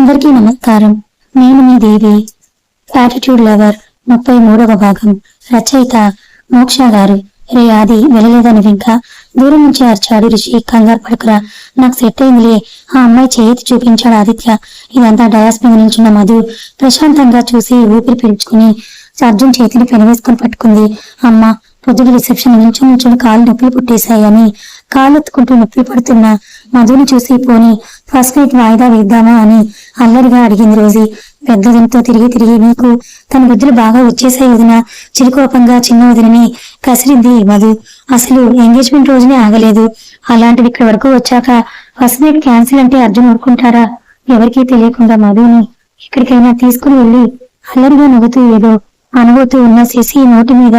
అందరికీ నమస్కారం. నేను మీ దేవి యాటిట్యూడ్ లవర్ ముప్పై మూడవ భాగం. రచయిత మోక్ష గారు. రే ఆది వెళ్ళలేదని వెంక దూరం నుంచి అర్చాడు రిషి కంగారు పడుకురా. నాకు సెట్ అయిందిలే. ఆ అమ్మాయి చేతి చూపించాడు ఆదిత్య. ఇదంతా డయాస్ మీద నిల్చున్న మధు. ప్రశాంతంగా చూసి ఊపిరి పీల్చుకుని అర్జున్ చేతిని పెనవేసుకొని పట్టుకుంది. అమ్మ పొద్దున రిసెప్షన్ నుంచి నిల్చుని కాలు నొప్పులు పుట్టేశాయని కాలు ఎత్తుకుంటూ నొప్పి పడుతున్న. మధుని చూసి పోని ఫస్ట్ నైట్ వాయిదా వేద్దామా అని అల్లరిగా అడిగింది రోజీ. పెద్దదంతో తిరిగి తిరిగి నీకు తన బుద్ధులు బాగా వచ్చేసాయి వదిన. చిరుకోపంగా చిన్న వదినని కసిరింది మధు. అసలు ఎంగేజ్మెంట్ రోజునే ఆగలేదు. అలాంటిది ఇక్కడి వరకు వచ్చాక ఫస్ట్ నైట్ క్యాన్సిల్ అంటే అర్జున్ ఊరుకుంటారా? ఎవరికీ తెలియకుండా మధుని ఎక్కడికైనా తీసుకుని వెళ్ళి అల్లరిగా నవ్వుతూ ఏదో అనుభూతూ ఉన్న శశి నోటి మీద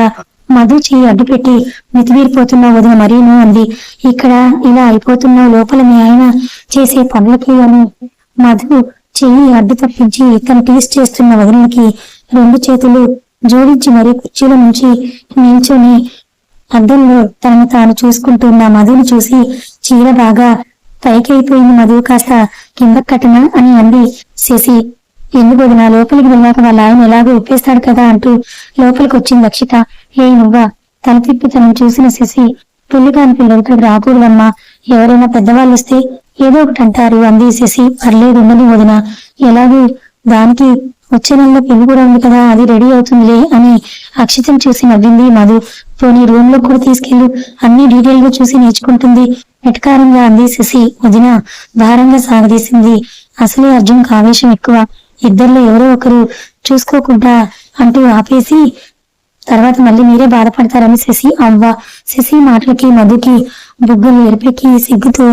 మధు చెయ్యి అడ్డుపెట్టి మితివీరిపోతున్నావు వదిన మరీను అంది. ఇక్కడ ఇలా అయిపోతున్న లోపల మీ ఆయన చేసే పనులకి అని. మధు చెయ్యి అడ్డు తప్పించి తను టీస్ చేస్తున్న వదినకి రెండు చేతులు జోడించి మరీ కుర్చీల నుంచి నిల్చొని అద్దంలో తనను తాను చూసుకుంటున్న మధుని చూసి చీర బాగా పైకైపోయింది మధు. కాస్త కింద కట్టన? అని అంది. శశి ఎందుకు వదినా? లోపలికి వెళ్ళాక వాళ్ళ ఆయన ఎలాగో ఒప్పేస్తాడు కదా అంటూ లోపలికి వచ్చింది అక్షిత. ఏ నువ్వా తల తిప్పి తను చూసిన శశి పెళ్ళికాని పిల్లలకి రాకూడదమ్మా ఎవరైనా పెద్దవాళ్ళు వస్తే ఏదో ఒకటి అంటారు అంది శశి. పర్లేదు ఉండని వదిన. ఎలాగూ దానికి వచ్చే నెలలో పెళ్ళి కూడా ఉంది కదా అది రెడీ అవుతుందిలే అని అక్షితం చూసి నవ్వింది మధు. పోనీ రూమ్లో కూడా తీసుకెళ్ళు. అన్ని డీటెయిల్గా చూసి నేర్చుకుంటుంది. వెటకారంగా అంది శశి. వదిన భారంగా సాగదీసింది. అసలే అర్జున్ ఆవేశం ఎక్కువ. ఇద్దరిలో ఎవరో ఒకరు చూసుకోకుండా అంటూ ఆపేసి తర్వాత మళ్ళీ మీరే బాధపడతారని శశి అవ్వ. శశి మాటలకి మధుకి బుగ్గలు ఎరిపెక్కి సిగ్గుతూ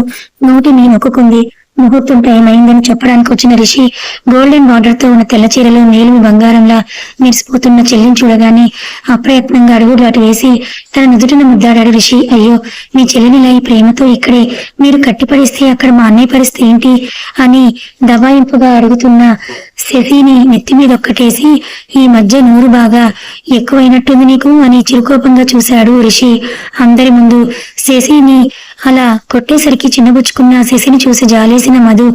నోటిని నొక్కుంది ముహూర్తం టైం చెప్పడానికి వచ్చిన రిషి గోల్డెన్ బార్డర్తో ఉన్న తెల్ల చీరలో నీలిమి బంగారంలా మెరిసిపోతున్న చెల్లిని చూడగానే అప్రయత్నంగా అడుగులు అటు వేసి తన నుదుటిన ముద్దాడాడు రిషి అయ్యో మీ చెల్లినిలా ఈ ప్రేమతో ఇక్కడే మీరు కట్టిపడిస్తే అక్కడ మా అన్నయ్య పరిస్థితి ఏంటి? అని దబాయింపుగా అడుగుతున్న శశిని నెత్తి మీద ఒక్కటేసి ఈ మధ్య నూరు బాగా ఎక్కువైనట్టుంది నీకు? అని చిరుకోపంగా చూశాడు రిషి. అందరి ముందు శశిని అలా కొట్టేసరికి చిన్నబుచ్చుకున్న శశిని చూసి జాలేసిన మధు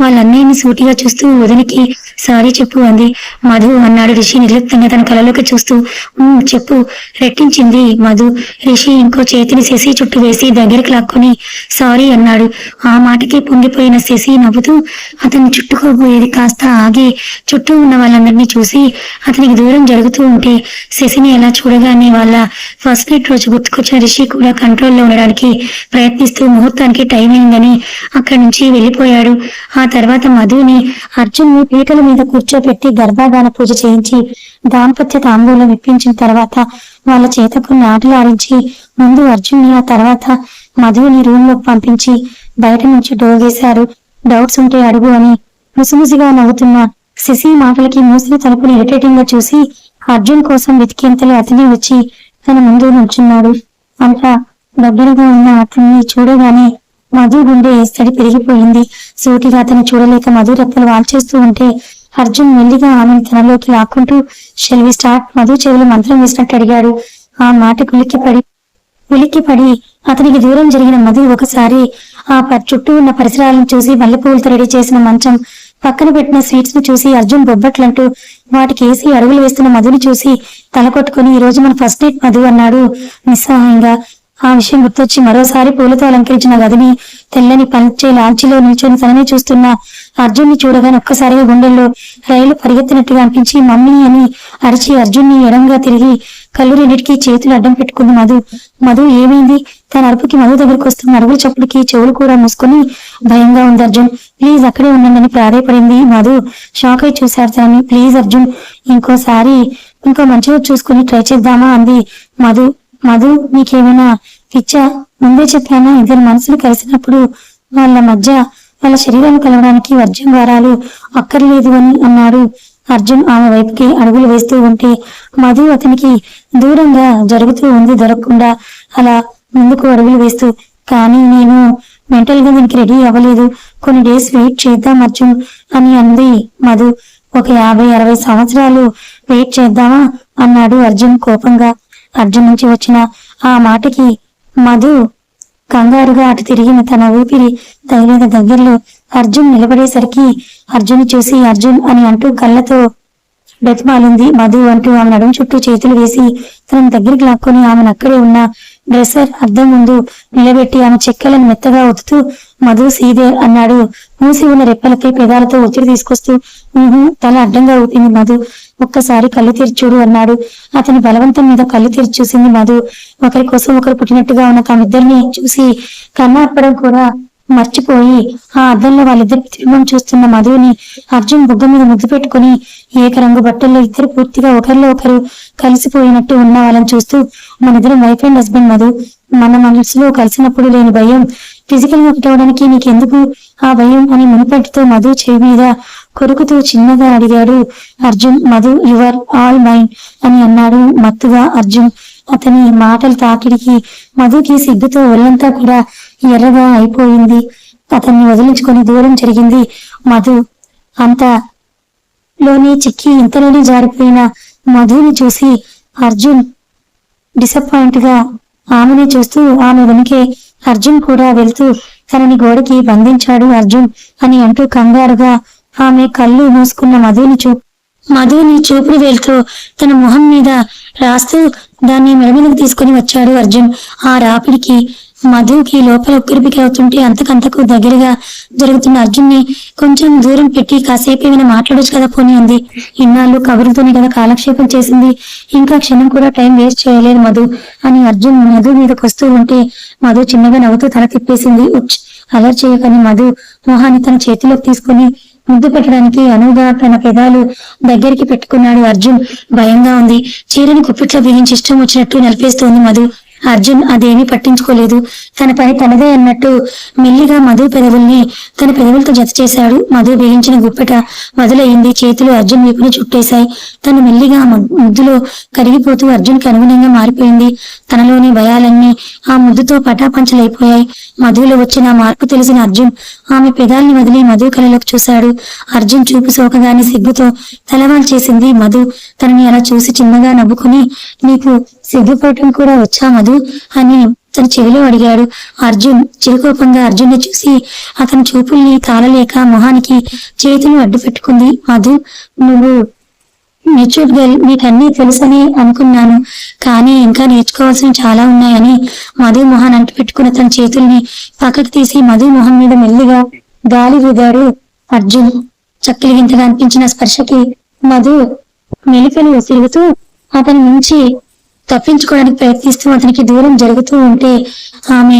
వాళ్ళ అన్నయ్యని సూటిగా చూస్తూ వదినికి సారీ చెప్పు అంది. మధు అన్నాడు రిషి నిర్లిప్తంగా తన కలలోకి చూస్తూ. చెప్పు. రెట్టించింది మధు. రిషి ఇంకో చేతిని శశి చుట్టూ వేసి దగ్గరికి లాక్కొని సారీ అన్నాడు. ఆ మాటకి పొంగిపోయిన శశి నవ్వుతూ అతన్ని చుట్టుకోబోయేది కాస్త ఆగి చుట్టూ ఉన్న వాళ్ళందరినీ చూసి అతనికి దూరం జరుగుతూ ఉంటే శశిని ఎలా చూడగానే వాళ్ళ ఫస్ట్ నైట్ రోజు గుర్తుకొచ్చిన రిషి కూడా కంట్రోల్లో ఉండడానికి ప్రయత్నిస్తూ ముహూర్తానికి టైం అయిందని అక్కడి నుంచి వెళ్ళిపోయాడు. ఆ తర్వాత మధుని అర్జున్ పీటల మీద కూర్చోపెట్టి గర్భాగాన పూజ చేయించి దాంపత్య తాంబూలం ఇప్పించిన తర్వాత వాళ్ళ చేతకు నాటలు ఆడించి ముందు అర్జున్ని ఆ తర్వాత మధుని రూమ్లోకి పంపించి బయట నుంచి డోర్ వేశారు. డౌట్స్ ఉంటే అడుగు అని ముసిముసిగా నవ్వుతున్న శశి మాటలకి మూసిన తలుపుని ఇరిటేటింగ్గా చూసి అర్జున్ కోసం వెతికేంతలో అతనే వచ్చి తన ముందు నుంచున్నాడు. అంతా దగ్గరగా ఉన్న అతన్ని చూడగానే మధు గుండె సడి పెరిగిపోయింది. సోటిగా అతను చూడలేక మధు రెప్పలు వాల్చేస్తూ ఉంటే అర్జున్ మెల్లిగా ఆమెను తనలోకి లాక్కుంటూ షెల్వి స్టార్ట్ మధు చెవులు మంత్రం వేసినట్టు అడిగాడు. ఆ మాటకు ఉలిక్కిపడి ఉలిక్కిపడి అతనికి దూరం జరిగిన మధు ఒకసారి ఆ చుట్టూ ఉన్న పరిసరాలను చూసి మల్లెపూలతో రెడీ చేసిన మంచం పక్కన పెట్టిన స్వీట్స్ను చూసి అర్జున్ బొబ్బట్లంటూ వాటికి వేసి అడుగులు వేస్తున్న మధుని చూసి తల కొట్టుకుని ఈ రోజు మన ఫస్ట్ డేట్ మధు అన్నాడు నిస్సహాయంగా. ఆ విషయం గుర్తొచ్చి మరోసారి పూలతో అలంకరించిన గదిని తెల్లని పంచే లాంచీలో నిల్చొని తననే చూస్తున్న అర్జున్ని చూడగానే ఒక్కసారిగా గుండెల్లో రైలు పరిగెత్తినట్టుగా అనిపించి మమ్మీ అని అరిచి అర్జున్ని ఎడంగా తిరిగి కళ్ళు రెండిటికి చేతులు అడ్డం పెట్టుకుంది మధు. మధు ఏమైంది? తన అరుపుకి మధు దగ్గరకు వస్తున్న అరుగుల చప్పుడుకి చెవులు కూడా మూసుకొని భయంగా ఉంది అర్జున్. ప్లీజ్ అక్కడే ఉండండి అని మధు. షాక్ అయి చూశారు తనని. ప్లీజ్ అర్జున్ ఇంకోసారి ఇంకో మంచిగా చూసుకుని ట్రై చేద్దామా అంది మధు. మధు నీకేమైనా పిచ్చా? ముందే చెప్పానా? ఇద్దరు మనసులు కలిసినప్పుడు వాళ్ళ మధ్య వాళ్ళ శరీరాలు కలవడానికి వర్జం వారాలు అక్కర్లేదు అని అన్నాడు అర్జున్ ఆమె వైపుకి అడుగులు వేస్తూ ఉంటే మధు అతనికి దూరంగా జరుగుతూ ఉంది దొరకకుండా అలా ముందుకు అడుగులు వేస్తూ కానీ నేను మెంటల్గా దీనికి రెడీ అవ్వలేదు. కొన్ని డేస్ వెయిట్ చేద్దాం అర్జున్ అని అంది మధు. ఒక యాభై అరవై సంవత్సరాలు వెయిట్ చేద్దామా? అన్నాడు అర్జున్ కోపంగా. అర్జున్ నుంచి వచ్చిన ఆ మాటకి మధు కంగారుగా అటు తిరిగిన తన ఊపిరి తగిలిన దగ్గరలో అర్జున్ నిలబడేసరికి అర్జున్ చూసి అర్జున్ అని అంటూ కళ్ళతో బ్రతిమాలింది మధు అంటూ ఆమె నడుము చుట్టూ చేతులు వేసి తనని దగ్గరికి లాక్కొని ఆమెను అక్కడే ఉన్న డ్రెస్సర్ అద్దం ముందు నిలబెట్టి ఆమె చెక్కలను మెత్తగా ఒత్తుతూ మధు సీదే అన్నాడు. మూసి ఉన్న రెప్పలపై పెదాలతో ఒత్తిడి తీసుకొస్తూ తల అడ్డంగా ఊపింది మధు. ఒక్కసారి కళ్ళు తెరిచూడు అన్నాడు. అతని బలవంతం మీద కళ్ళు తెరిచి చూసింది మధు. ఒకరి కోసం ఒకరు పుట్టినట్టుగా ఉన్న తమిద్దరిని చూసి కన్నార్పడం కూడా మర్చిపోయి ఆ అద్దంలో వాళ్ళిద్దరి ప్రతిబింబం చూస్తున్న మధుని అర్జున్ బుగ్గ మీద ముద్దు పెట్టుకుని ఏకరంగు బట్టల్లో ఇద్దరు పూర్తిగా ఒకరిలో ఒకరు కలిసిపోయినట్టు ఉన్న వాళ్ళని చూస్తూ మనిద్దరం వైఫ్ అండ్ హస్బెండ్ మధు. మన మనసులో కలిసినప్పుడు లేని భయం. ఫిజికల్గా ఒకటవడానికి నీకెందుకు ఆ భయం అని మునిపెట్టుతూ మధు చేయి మీద కొరుకుతూ చిన్నగా అడిగాడు. Arjun Madhu your all mine అని అన్నాడు మత్తుగా అర్జున్. అతని మాటల తాకిడికి మధుకి సిగ్గుతో ఒళ్ళంతా కూడా ఎర్రగా అయిపోయింది. అతన్ని వదిలించుకొని దూరం జరిగింది మధు. అంత లోనే చిక్కి ఇంతలోనే జారిపోయిన మధుని చూసి అర్జున్ డిసప్పాయింట్గా ఆమెని చూస్తూ ఆమె వెనుకే అర్జున్ కూడా వెళ్తూ తనని గోడకి బంధించాడు అర్జున్ అని అంటూ కంగారుగా ఆమె కళ్ళు మూసుకున్న మధుని చూ మధుని చూపుడు వేలుతో తన మొహం మీద రాస్తూ దాన్ని మెడమీదకు తీసుకుని వచ్చాడు అర్జున్. ఆ రాపిడికి మధుకి లోపల ఉక్కిరిపికిలవుతుంటే అంతకంతకు దగ్గరగా జరుగుతున్న అర్జున్ని కొంచెం దూరం పెట్టి కాసేపు ఏమైనా మాట్లాడొచ్చు కదా పోనీ అంది. ఇన్నాళ్ళు కబురుతోనే కదా కాలక్షేపం చేసింది. ఇంకా క్షణం కూడా టైం వేస్ట్ చేయలేదు మధు అని అర్జున్ మధు మీదకి వస్తూ ఉంటే మధు చిన్నగా నవ్వుతూ తల తిప్పేసింది. ఉచ్ అలర్ చేయకని మధు మొహాన్ని తన చేతిలోకి తీసుకుని ముద్దు పెట్టడానికి అనువుగా తన పెదాలు దగ్గరికి పెట్టుకున్నాడు అర్జున్. భయంగా ఉంది. చీరని కుప్పిట్లో బిగించి ఇష్టం వచ్చినట్టు నలిపేస్తోంది మధు. అర్జున్ అదేమీ పట్టించుకోలేదు. తన పని తనదే అన్నట్టు మెల్లిగా మధు పెదవుల్ని తన పెదవులతో జత చేశాడు. మధు బిగించిన గుప్పెట మొదలయ్యింది. చేతులు అర్జున్ వీపుని చుట్టేశాయి. తను మెల్లిగా ముద్దులో కరిగిపోతూ అర్జున్కి అనుగుణంగా మారిపోయింది. తనలోని భయాలన్నీ ఆ ముద్దుతో పటాపంచలైపోయాయి. మధులో వచ్చిన మార్పు తెలిసిన అర్జున్ ఆమె పెదాల్ని వదిలి మధు కళలోకి చూశాడు. అర్జున్ చూపు సోకగానే సిగ్గుతో తలవాల్ చేసింది మధు. తనని అలా చూసి చిన్నగా నవ్వుకుని నీకు సిగ్గుపోవటం కూడా వచ్చా మధు? అని తన చెవిలో అడిగాడు. అర్జున్ చిరుకోపంగా అర్జున్ని చూసి అతని చూపుల్ని తాళలేక మొహానికి చేతులు అడ్డు పెట్టుకుంది మధు. నువ్వు మెచ్యూర్డ్ గర్ల్ మీకన్నీ తెలుసని అనుకున్నాను. కానీ ఇంకా నేర్చుకోవాల్సిన చాలా ఉన్నాయని మధు మొహన్ అంటు పెట్టుకున్న తన చేతుల్ని పక్కకు తీసి మధు మొహం మీద మెల్లిగా గాలి విదారు అర్జున్. చక్కెలిగింతగా అనిపించిన స్పర్శకి మధు మెలికలు తిరుగుతూ అతని నుంచి తప్పించుకోవడానికి ప్రయత్నిస్తూ అతనికి దూరం జరుగుతూ ఉంటే ఆమె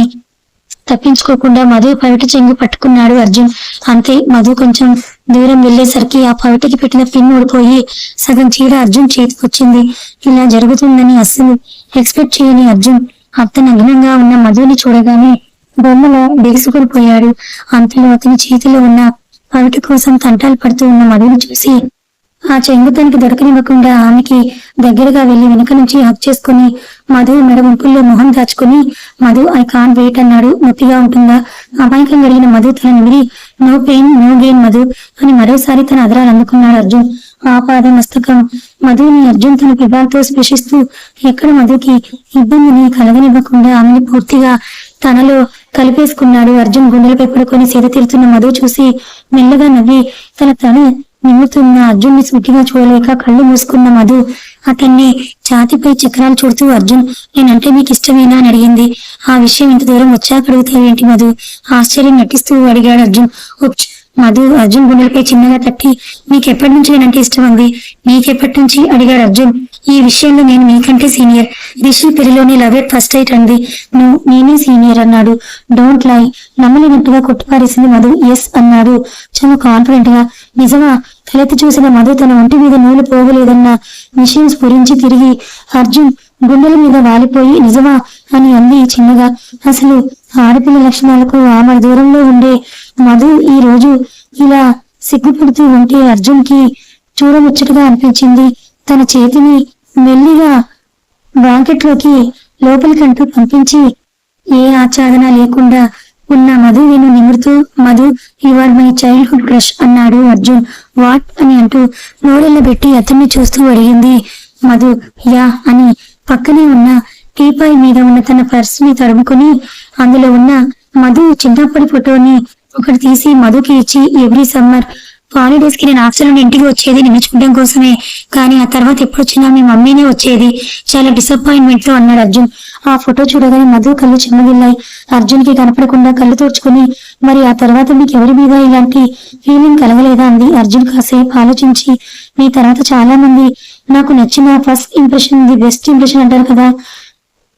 తప్పించుకోకుండా మధు పవిట చెంగు పట్టుకున్నాడు అర్జున్. అంతే మధు కొంచెం దూరం వెళ్ళేసరికి ఆ పవిటకి పెట్టిన పిన్ ఊడిపోయి సగం చీర అర్జున్ చేతికి వచ్చింది. ఇలా జరుగుతుందని అస్సలు ఎక్స్పెక్ట్ చేయని అర్జున్ అతను నగ్నంగా ఉన్న మధుని చూడగానే బొమ్మలో బిగుసుకుని పోయాడు అంతలో అతని చేతిలో ఉన్న పవిట కోసం తంటాలు పడుతూ ఉన్న మధుని చూసి ఆ చెంగు తనకి దొరకనివ్వకుండా ఆమెకి దగ్గరగా వెళ్ళి వెనుక నుంచి హక్ చేసుకుని మధు మెడ వంపుల్లో మొహం దాచుకుని మధు ఐ కాన్ వెయిట్ అన్నాడు. నొప్పిగా ఉంటుందా? అమాయకం కలిగిన మధు తన నిమిరి no pain no gain Madhu అని మరోసారి తన అదరాలు అందుకున్నాడు అర్జున్. ఆపాద మస్తకం మధుని అర్జున్ తన పిబాలతో స్పృశిస్తూ ఎక్కడ మధుకి ఇబ్బందిని కలగనివ్వకుండా ఆమెను పూర్తిగా తనలో కలిపేసుకున్నాడు అర్జున్. గుండెలపై పడుకొని సేద తీరుతున్న మధు చూసి మెల్లగా నవ్వి తన తన నిమ్ముతున్న అర్జున్ని సూటిగా చూడలేక కళ్ళు మూసుకున్న మధు అతన్ని ఛాతిపై చక్రాలు చూడుతూ అర్జున్ నేనంటే మీకు ఇష్టమేనా? అని అడిగింది. ఆ విషయం ఇంత దూరం వచ్చాక అడుగుతావేంటి మధు? ఆశ్చర్యం నటిస్తూ అడిగాడు అర్జున్. మధు అర్జున్ గుండెలపై చిన్నగా తట్టి నీకెప్పటి నుంచి నేనంటే ఇష్టం ఉంది నీకెప్పటి నుంచి? అడిగాడు అర్జున్. ఈ విషయంలో నేను నీకంటే సీనియర్. రిషి పెరిలోనే లవ్ ఎట్ ఫస్ట్ ఎయిట్ అంది. నువ్వు నేనే సీనియర్ అన్నాడు. Don't lie. నమ్మలేనట్టుగా కొట్టుపారేసింది మధు. ఎస్ అన్నాడు. చాలా కాన్ఫిడెంట్గా నిజమా? తలెత్తి చూసిన మధు తన ఒంటి మీద నూలు పోగలేదన్న విషయం స్ఫురించి తిరిగి అర్జున్ గుండెల మీద వాలిపోయి నిజమా? అని అంది చిన్నగా. అసలు ఆడపిల్ల లక్షణాలకు ఆమె దూరంలో ఉండే మధు ఈ రోజు ఇలా సిగ్గుపడుతూ ఉంటే అర్జున్కి చూడముచ్చటగా అనిపించింది. తన చేతిని మెల్లిగా బ్రాకెట్లోకి లోపలికంటూ పంపించి ఏ ఆచారణ లేకుండా ఉన్న మధు నేను నిమురుతూ Madhu are my childhood crush అన్నాడు అర్జున్. వాట్ అని అంటూ నోరెళ్ళబెట్టి అతన్ని చూస్తూ అడిగింది. మధు యా అని పక్కనే ఉన్న టీపాయ్ మీద ఉన్న తన పర్స్ని తడుముకుని అందులో ఉన్న మధు చిన్నప్పటి ఫోటోని ఒకటి తీసి మధుకి ఇచ్చి ఎవ్రీ సమ్మర్ హాలిడేస్కి నేను హాస్టల్ నుండి ఇంటికి వచ్చేది నిన్ను చూడడం కోసమే. కానీ ఆ తర్వాత ఎప్పుడు వచ్చినా మీ మమ్మీనే వచ్చేది. చాలా డిసప్పాయింట్మెంట్లో అన్నాడు అర్జున్. ఆ ఫోటో చూడగానే మధు కళ్ళు చిన్నగిల్లాయి అర్జున్కి కనపడకుండా కళ్ళు తుడుచుకుని మరి ఆ తర్వాత మీకు ఎవరి మీద ఇలాంటి ఫీలింగ్ కలగలేదా? అంది అర్జున్ కాసేపు ఆలోచించి. మీ తర్వాత చాలా మంది నాకు నచ్చిన first impression the best impression అంటారు కదా.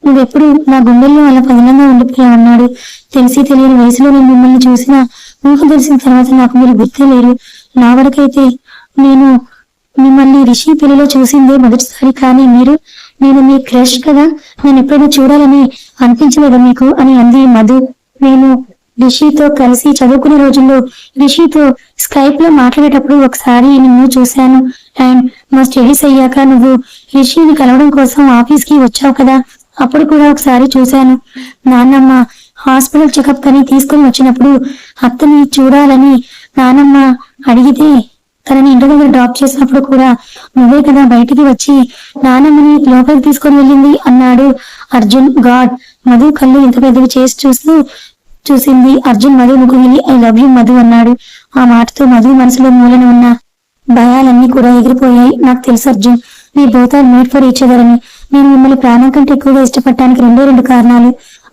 నువ్వెప్పుడు నా గుండెల్లో అలా పదిలంగా ఉండిపోయా అన్నాడు. తెలిసి తెలియని వయసులో నేను మిమ్మల్ని చూసిన ఊహ తెలిసిన తర్వాత నాకు మీరు గుర్తే లేరు. నా వరకైతే నేను మిమ్మల్ని రిషి పెళ్ళిలో చూసిందే మొదటిసారి. కానీ మీరు నేను మీ క్రష్ కదా. నేను ఎప్పుడైనా చూడాలని అనిపించలేదు మీకు? అని అంది మధు. నేను రిషితో కలిసి చదువుకునే రోజుల్లో రిషితో స్కైప్లో మాట్లాడేటప్పుడు ఒకసారి నిన్ను చూశాను. అండ్ మా స్టడీస్ అయ్యాక నువ్వు రిషిని కలవడం కోసం ఆఫీస్కి వచ్చావు కదా. అప్పుడు కూడా ఒకసారి చూశాను. నాన్నమ్మ హాస్పిటల్ చెకప్ కని తీసుకొని వచ్చినప్పుడు అత్తని చూడాలని నానమ్మ అడిగితే తనని ఇంటి దగ్గర డ్రాప్ చేసినప్పుడు కూడా నువ్వే కదా బయటికి వచ్చి నానమ్మని లోపలికి తీసుకొని వెళ్ళింది? అన్నాడు అర్జున్. గాడ్ మధు కళ్ళు ఇంత పెద్దవి చేసి చూస్తూ చూసింది అర్జున్ మధు ముగ్గు వెళ్ళి ఐ లవ్ యూ మధు అన్నాడు. ఆ మాటతో మధు మనసులో మూలన ఉన్న భయాలన్నీ కూడా ఎగిరిపోయాయి. నాకు తెలుసు అర్జున్ మీ both are made for each other అని నేను మిమ్మల్ని ప్రాణం కంటే ఎక్కువగా ఇష్టపడటానికి రెండే రెండు కారణాలు.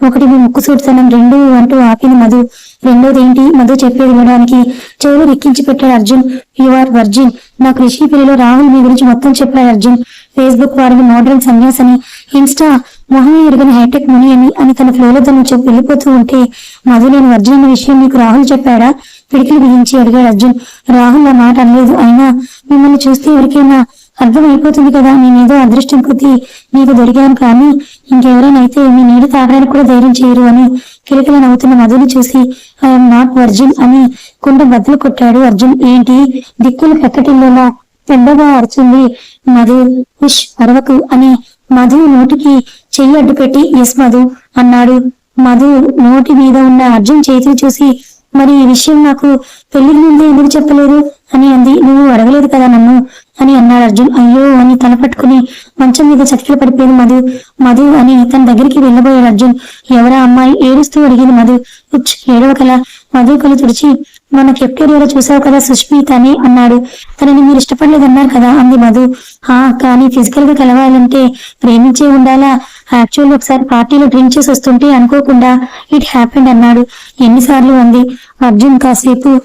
ఒకటి మీ ముక్కు సూటితనం రెండు అంటూ ఆపిన మధు. రెండోది ఏంటి మధు చెప్పేది వినడానికి చెవులు రెక్కించి పెట్టాడు అర్జున్. యు ఆర్ వర్జిన్ నాకు రిషి పెళ్ళిలో రాహుల్ మీ గురించి మొత్తం చెప్పాడు అర్జున్. ఫేస్బుక్ వాడిని మోడర్న్ సన్యాస్ అని ఇన్స్టా మొహమే ఎరుగని హైటెక్ ముని అని అని తన ఫ్లోలో తను చెప్పి వెళ్ళిపోతూ ఉంటే మధు నేను వర్జిన్ అనే విషయం మీకు రాహుల్ చెప్పాడా? పిడికిలు బిగించి అడిగాడు అర్జున్. రాహుల్ ఆ మాట అనలేదు. అయినా మిమ్మల్ని చూస్తే ఎవరికైనా అర్థం అయిపోతుంది కదా నేనేదో అదృష్టం కొద్దీ నీకు దొరికాను కానీ ఇంకెవరైనైతే మీ నీరు తాగడానికి కూడా ధైర్యం చేయరు అని కిలకిల నవ్వుతున్న మధుని చూసి ఐఎమ్ నాట్ వర్జిన్ అని కుండ బద్దలు కొట్టాడు అర్జున్. ఏంటి? దిక్కులు పెక్కటిల్లేలా పెద్దగా అరిచింది మధు. ఉష్ అరవకు అని మధు నోటికి చెయ్యి అడ్డు పెట్టి ఎస్ మధు అన్నాడు. మధు నోటి మీద ఉన్న అర్జున్ చేతిని చూసి మరి ఈ విషయం నాకు పెళ్ళి ముందే ఎందుకు చెప్పలేదు? అని అంది. నువ్వు అడగలేదు కదా నన్ను? అని అన్నాడు అర్జున్. అయ్యో అని తల పట్టుకుని మంచం మీద చతికిలు పడిపోయింది మధు. మధు అని తన దగ్గరికి వెళ్ళబోయాడు అర్జున్. ఎవరా అమ్మాయి? ఏడుస్తూ అడిగింది మధు. ఉచ్ ఏడవకల. మధు కళ్ళు తుడిచి మన కెప్టేరియాలో చూసావు కదా సుష్మిత అని అన్నాడు. తనని మీరు ఇష్టపడలేదన్నారు కదా అంది మధు. హా కానీ ఫిజికల్గా కలవాలంటే ప్రేమించే ఉండాలా? యాక్చువల్ ఒకసారి పార్టీలో డ్రింక్ చేసి వస్తుంటే అనుకోకుండా ఇట్ హ్యాపెండ్ అన్నాడు. ఎన్నిసార్లు? అంది. అర్జున్ కాసేపు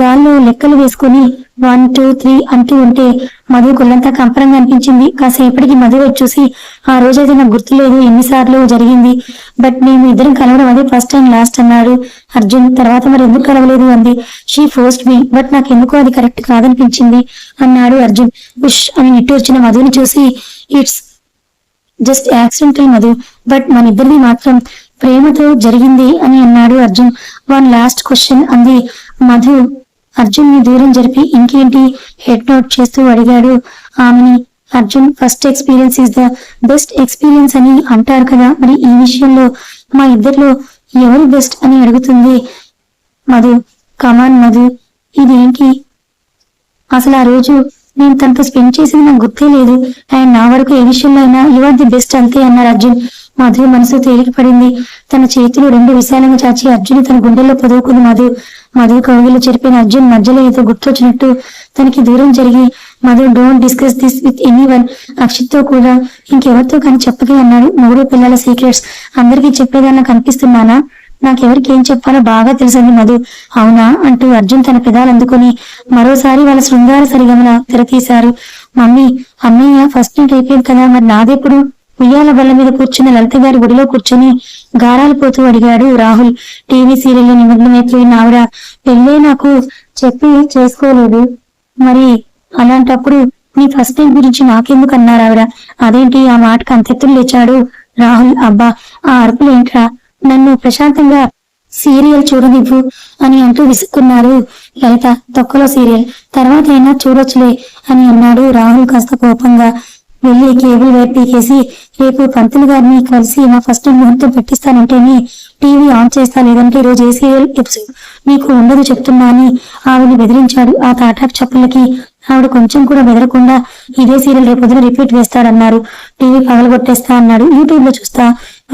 గాల్లో లెక్కలు వేసుకుని వన్ టూ త్రీ అంటూ ఉంటే మధు కొల్లంతా కంపరంగా అనిపించింది. కాసేపటికి మధు వచ్చి చూసి ఆ రోజైతే నాకు గుర్తులేదు ఎన్నిసార్లు జరిగింది. బట్ మేము ఇద్దరం కలవడం అదే ఫస్ట్ అండ్ లాస్ట్ అన్నాడు అర్జున్. తర్వాత మరి ఎందుకు కలవలేదు? అంది. షీ ఫోస్ట్ మీ బట్ నాకు ఎందుకో అది కరెక్ట్ కాదనిపించింది అన్నాడు అర్జున్. ఉష్ అని నిట్టూర్చిన మధుని చూసి it's just accidental Madhu but మన ఇద్దరిది మాత్రం ప్రేమతో జరిగింది అని అన్నాడు అర్జున్. వన్ లాస్ట్ క్వశ్చన్ అంది మధు. అర్జున్ని దూరం జరిపి ఇంకేంటి? హెడ్ నోట్ చేస్తూ అడిగాడు. ఆమెని Arjun first experience is the best experience అని అంటారు కదా. మరి ఈ విషయంలో మా ఇద్దరిలో ఎవరు బెస్ట్ అని అడుగుతుంది? Madhu come on Madhu. ఇదేంటి? అసలు ఆ రోజు నేను తనతో స్పెండ్ చేసింది నాకు గుర్తే లేదు. అండ్ నా వరకు ఏ విషయంలో అయినా యు ఆర్ ది బెస్ట్ అంతే అన్నారు అర్జున్. మధు మనసు తేలిక పడింది. తన చేతులు రెండు విశాలంగా చాచి అర్జున్ తన గుండెల్లో పొదువుకుంది మధు మధు కవిగిలు చెరిపిన అర్జున్ మధ్యలో ఏదో గుర్తొచ్చినట్టు తనకి దూరం జరిగి Madhu don't discuss this with anyone అక్షిత్తో కూడా ఇంకెవరితో కానీ చెప్పకే అన్నాడు మూడు పిల్లల సీక్రెట్స్ అందరికీ చెప్పేదాన్ని కనిపిస్తున్నానా నాకెవరికి ఏం చెప్పాలో బాగా తెలుసంది మధు. అవునా? అంటూ అర్జున్ తన పెదాలు అందుకుని మరోసారి వాళ్ళ శృంగార సరిగమన తెరతీశారు. మమ్మీ అన్నయ్య ఫస్ట్ నైట్ అయిపోయింది కదా. మరి నాదెప్పుడు? ఉయ్యాల బల్ల మీద కూర్చున్న లలిత గారి గుడిలో కూర్చొని గారాలు పోతూ అడిగాడు రాహుల్. టీవీ సీరియల్ నిమగ్నమైపోయిన ఆవిడ పెళ్ళే నాకు చెప్పి చేసుకోలేదు. మరి అలాంటప్పుడు నీ ఫస్ట్ టైం గురించి నాకెందుకు అన్నారు ఆవిడ? అదేంటి ఆ మాటకు అంతెత్తులు లేచాడు రాహుల్. అబ్బా ఆ అరుపులేంట్రా నన్ను ప్రశాంతంగా సీరియల్ చూడనివ్వు అని అంటూ విసుక్కున్నారు. లలిత తొక్కలో సీరియల్. తర్వాత అయినా చూడొచ్చులే అని అన్నాడు రాహుల్ కాస్త కోపంగా. వెళ్ళి కేబుల్ వైర్ పీకేసి రేపు పంతులు గారిని కలిసి మా ఫస్ట్ ముహూర్తం పెట్టిస్తానంటేనే టీవీ ఆన్ చేస్తా లేదంటే ఈరోజు ఏ సీరియల్ ఎపిసోడ్? మీకు ఉండదు చెప్తున్నా అని ఆవిడని బెదిరించాడు. ఆ తాటాకు చప్పులకి ఆవిడ కొంచెం కూడా బెదరకుండా ఇదే సీరియల్ రేపొద్దున రిపీట్ వేస్తాడన్నారు. టీవీ పగలగొట్టేస్తా అన్నాడు. యూట్యూబ్లో చూస్తా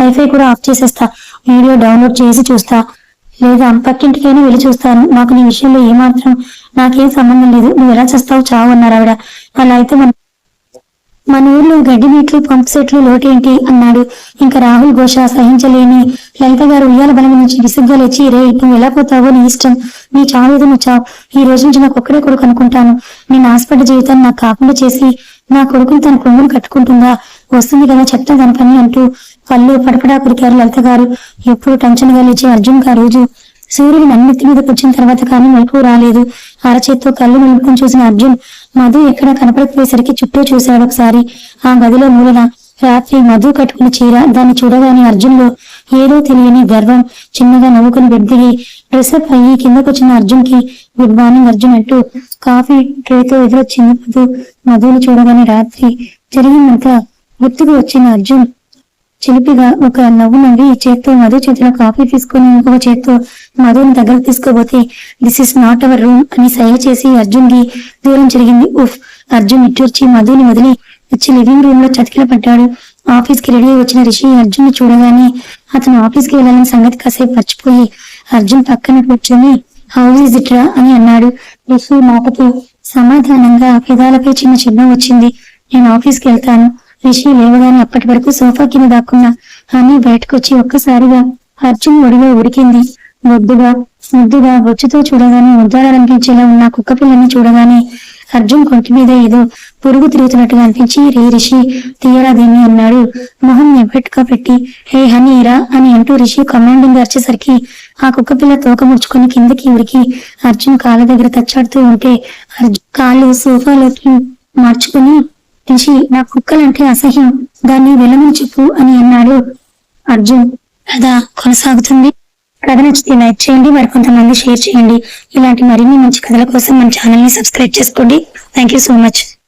వైఫై కూడా ఆఫ్ చేసేస్తా వీడియో డౌన్లోడ్ చేసి చూస్తా. లేదా పక్కింటికైనా వెళ్ళి చూస్తాను. నాకు నీ విషయంలో ఏమాత్రం నాకేం సంబంధం లేదు. నువ్వు ఎలా చేస్తావు చావు అన్నారు ఆవిడ. అలా అయితే మనం మన ఊర్లో గడ్డి నీట్లు పంప్ సెట్లు లోటేంటి? అన్నాడు. ఇంకా రాహుల్ ఘోష సహించలేని లలిత గారు ఉయ్యాల బలం నుంచి విసుగ్గా లేచి రే నువ్వు ఎలా పోతావో నీ ఇష్టం. నీ చావు నువ్వు చావు ఈ రోజు నుంచి నాకు ఒక్కడే కొడుకు అనుకుంటాను. నేను హాస్పిటల్ జీవితాన్ని నాకు కాకుండా చేసి నా కొడుకుని తన కొమ్మును కట్టుకుంటుందా? వస్తుంది కదా చెప్తా తన పని అంటూ కళ్ళు పడపడా కురికారు లలిత గారు. ఎప్పుడు టెన్షన్గా లేచి అర్జున్ గారు రోజు సూర్యుడు నన్నెత్తి మీద కూర్చున్న తర్వాత కానీ మెలకు రాలేదు. అరచేత్తో కళ్ళు నిలుపుకొని చూసిన అర్జున్ మధు ఎక్కడ కనపడకపోయేసరికి చుట్టూ చూశాడు ఒకసారి. ఆ గదిలో మూలన రాత్రి మధు కట్టుకున్న చీర దాన్ని చూడగానే అర్జున్లో ఏదో తెలియని గర్వం చిన్నగా నవ్వుకుని బెడ్దిగి డ్రెస్అప్ అయ్యి కిందకొచ్చిన అర్జున్కి గుడ్ మార్నింగ్ అర్జున్ అంటూ కాఫీ ట్రేతో ఎదురొచ్చింది మధు. మధుని చూడగానే రాత్రి జరిగినంత గుర్తుకు వచ్చిన అర్జున్ చిలిపిగా ఒక నవ్వు నవ్వి చేత్తో మధు చేతిలో కాఫీ తీసుకుని ఇంకొక చేత్తో మధుని దగ్గర తీసుకోబోతే this is not our room అని సైగ చేసి అర్జున్కి దూరం జరిగింది. ఉఫ్ అర్జున్ ఇట్టూర్చి మధుని వదిలి వచ్చి లివింగ్ రూమ్లో చతికిల పడ్డాడు. ఆఫీస్కి రెడీ వచ్చిన రిషి అర్జున్ని చూడగానే అతను ఆఫీస్కి వెళ్ళాలని సంగతి కాసేపు మర్చిపోయి అర్జున్ పక్కన కూర్చొని హౌస్ ఇస్ ఇట్ రా? అని అన్నాడు. రిషి మాటకి సమాధానంగా పెదాలపై చిన్న చిన్న వచ్చింది. నేను ఆఫీస్కి వెళ్తాను. రిషి లేవగానే అప్పటి వరకు సోఫా కింద దాక్కున్న హనీ బయటకొచ్చి ఒక్కసారిగా అర్జున్ ఒడిలో ఉడికింది ముద్దుగా ముద్దుగా బొచ్చుతో చూడగానే ముద్దాలనిపించేలా ఉన్న కుక్క పిల్లని చూడగానే అర్జున్ కొంటి మీద ఏదో పురుగు తిరుగుతున్నట్టుగా అనిపించి రే రిషి తీయరా దీన్ని అన్నాడు. మొహం ఎబ్బెట్టుగా పెట్టి హే హనీ రా అని అంటూ రిషి కమాండింగ్ వచ్చేసరికి ఆ కుక్క పిల్ల తోక ముడుచుకొని కిందకి ఉరికి అర్జున్ కాళ్ళ దగ్గర తచ్చాడుతూ ఉంటే అర్జున్ కాళ్ళు సోఫాలోకి మార్చుకుని రిషి నా కుక్కలంటే అసహ్యం. దాన్ని వెళ్ళమని చెప్పు అని అన్నాడు అర్జున్. కథ కొనసాగుతుంది. కథ నచ్చితే లైక్ చేయండి మరి కొంతమంది షేర్ చేయండి. ఇలాంటి మరిన్ని మంచి కథల కోసం మన ఛానల్ని సబ్స్క్రైబ్ చేసుకోండి. Thank you so much.